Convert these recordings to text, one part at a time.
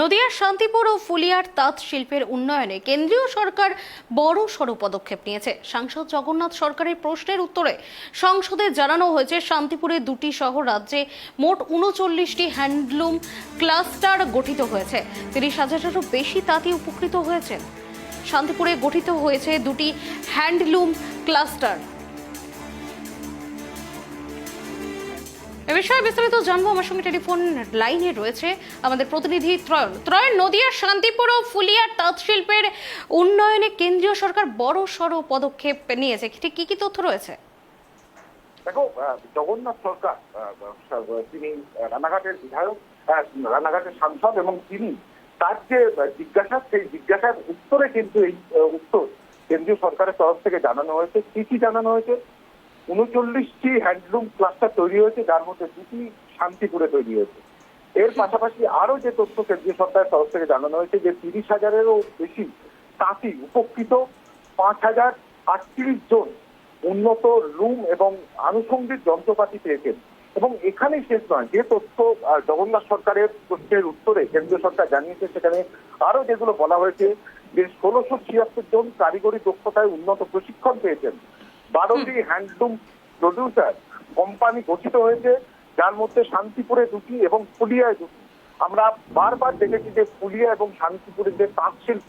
নদিয়ার শান্তিপুর ও ফুলিয়ার তাঁত শিল্পের উন্নয়নে কেন্দ্রীয় সরকার বড় সড় পদক্ষেপ নিয়েছে। সাংসদ জগন্নাথ সরকারের প্রশ্নের উত্তরে সংসদে জানানো হয়েছে, শান্তিপুরে দুটি সহ রাজ্যে মোট উনচল্লিশটি হ্যান্ডলুম ক্লাস্টার গঠিত হয়েছে। তিরিশ হাজারেরও বেশি তাঁতি উপকৃত হয়েছেন। শান্তিপুরে গঠিত হয়েছে দুটি হ্যান্ডলুম ক্লাস্টার। এ বিষয়ে বিস্তারিত জানব। আমার সঙ্গে টেলিফোন লাইনে রয়েছে আমাদের প্রতিনিধি ত্রয়ন। ত্রয়ন, নদিয়ার শান্তিপুর ও ফুলিয়ার তাঁত শিল্পের উন্নয়নে কেন্দ্রীয় সরকার বড় সড় পদক্ষেপ নিয়েছে। ঠিক কি কি তথ্য রয়েছে? দেখো জগন্নাথ সরকার তিনি রানাঘাটের বিধায়ক রানাঘাটের সাংসদ এবং তিনি তার যে জিজ্ঞাসা, সেই জিজ্ঞাসার উত্তরে কিন্তু এই উত্তর কেন্দ্রীয় সরকারের তরফ থেকে জানানো হয়েছে। কি কি জানানো হয়েছে? উনচল্লিশটি হ্যান্ডলুম ক্লাস্টার তৈরি হয়েছে, যার মধ্যে দুটি শান্তিপুরে তৈরি হয়েছে। এর পাশাপাশি আরও যে তথ্য কেন্দ্রীয় সরকারের তরফ থেকে জানানো হয়েছে যে তিরিশ হাজারেরও বেশি তাঁতি উপকৃত, পাঁচ হাজার আটত্রিশ জন উন্নত লুম এবং আনুষঙ্গিক যন্ত্রপাতি পেয়েছেন। এবং এখানেই শেষ নয়, যে তথ্য জগন্নাথ সরকারের প্রশ্নের উত্তরে কেন্দ্রীয় সরকার জানিয়েছে, সেখানে আরও যেগুলো বলা হয়েছে, যে ষোলোশো ছিয়াত্তর জন কারিগরি দক্ষতায় উন্নত প্রশিক্ষণ পেয়েছেন। বারোটি হ্যান্ডলুম প্রডিউসার কোম্পানি গঠিত হয়েছে, যার মধ্যে শান্তিপুরে দুটি এবং ফুলিয়ায় দুটি। আমরা বারবার দেখেছি যে ফুলিয়া এবং শান্তিপুরের যে তাঁত শিল্প,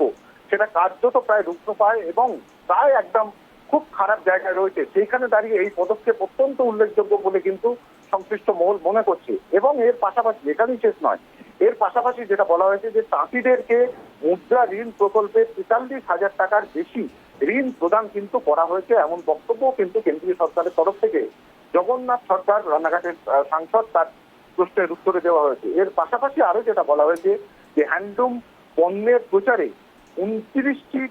সেটা কার্যত প্রায় রুগ্ন পায় এবং প্রায় একদম খুব খারাপ জায়গায় রয়েছে। সেইখানে দাঁড়িয়ে এই পদক্ষেপ অত্যন্ত উল্লেখযোগ্য বলে কিন্তু সংশ্লিষ্ট মহল মনে করছে। এবং এর পাশাপাশি, এখানেই শেষ নয়, এর পাশাপাশি যেটা বলা হয়েছে যে তাঁতিদেরকে মুদ্রা ঋণ প্রকল্পে তেতাল্লিশ হাজার টাকার বেশি ঋণ প্রদান কিন্তু করা হয়েছে এমন বক্তব্য কিন্তু কেন্দ্রীয় সরকারের তরফ থেকে। জগন্নাথ সরকার রানাঘাটের সাংসদ তার প্রশ্নের উত্তরে দেওয়া হয়েছে। এর পাশাপাশি আরও যেটা বলা হয়েছে যে হ্যান্ডলুম পণ্যের প্রচারে উনত্রিশটি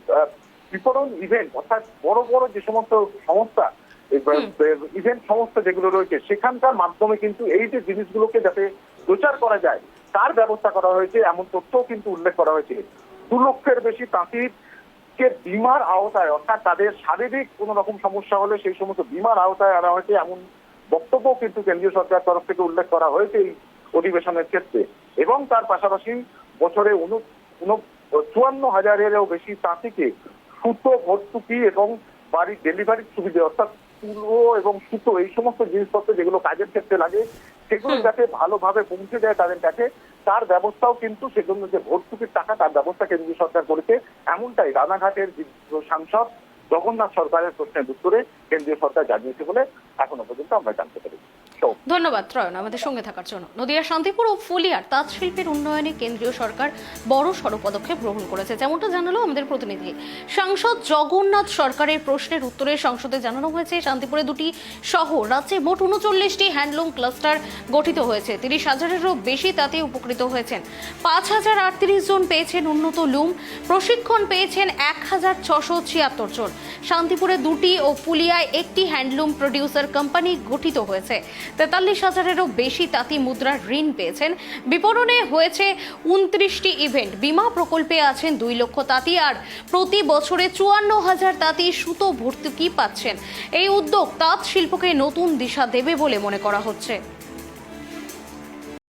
বিপণন ইভেন্ট অর্থাৎ বড় বড় যে সমস্ত সংস্থা ইভেন্ট সংস্থা যেগুলো রয়েছে সেখানকার মাধ্যমে কিন্তু এই যে জিনিসগুলোকে যাতে প্রচার করা যায় তার ব্যবস্থা করা হয়েছে এমন তথ্যও কিন্তু উল্লেখ করা হয়েছে। দু লক্ষের বেশি তাঁতির কে বিমার আওতায় অর্থাৎ তাদের শারীরিক কোন রকম সমস্যা হলে সেই সমস্ত বিমার আওতায় আনা হয়েছে এমন বক্তব্য কিন্তু কেন্দ্রীয় সরকার তরফ থেকে উল্লেখ করা হয়েছে এই অধিবেশনের ক্ষেত্রে। এবং তার পাশাপাশি বছরে চুয়ান্ন হাজারেরও বেশি তাঁতিকে সুতো ভর্তুকি এবং বাড়ির ডেলিভারির সুবিধে অর্থাৎ তুলো এবং সুতো এই সমস্ত জিনিসপত্র যেগুলো কাজের ক্ষেত্রে লাগে সেগুলো যাতে ভালোভাবে পৌঁছে দেয় তাদের কাছে তার ব্যবস্থাও কিন্তু সেজন্য যে ভর্তুকির টাকা তার কেন্দ্রীয় সরকার করেছে, এমনটাই রানাঘাটের সাংসদ জগন্নাথ সরকারের প্রশ্নের উত্তরে কেন্দ্রীয় সরকার জানিয়েছে বলে এখনও পর্যন্ত আমরা জানতে পেরেছি। ধন্যবাদ, ত্রয়ন, আমাদের সঙ্গে থাকার জন্য। নদিয়ার শান্তিপুর ও ফুলিয়ার তাঁত শিল্পের উন্নয়নে কেন্দ্রীয় সরকার বড় সড় পদক্ষেপ গ্রহণ করেছে। যেমনটা জানালো আমাদের প্রতিনিধি। সাংসদ জগন্নাথ সরকারের প্রশ্নের উত্তরে সংসদে জানানো হয়েছে, শান্তিপুরে দুটি শহর, রাজ্যে মোট উনচল্লিশটি হ্যান্ডলুম ক্লাস্টার গঠিত হয়েছে। তিরিশ হাজারেরও বেশি তাতে উপকৃত হয়েছেন। পাঁচ হাজার আটত্রিশ জন পেয়েছেন উন্নত লুম, প্রশিক্ষণ পেয়েছেন এক হাজার ছশো ছিয়াত্তর জন। শান্তিপুরে দুটি ও পুলিয়ায় একটি হ্যান্ডলুম প্রডিউসার কোম্পানি গঠিত হয়েছে। তেতাল্লিশ হাজারেরও বেশি তাঁতি মুদ্রার ঋণ পেয়েছেন। বিপণনে হয়েছে উনত্রিশটি ইভেন্ট। বিমা প্রকল্পে আছেন দুই লক্ষ তাঁতি আর প্রতি বছরে চুয়ান্ন হাজার তাঁতি সুতো ভর্তুকি পাচ্ছেন। এই উদ্যোগ তাঁত শিল্পকে নতুন দিশা দেবে বলে মনে করা হচ্ছে।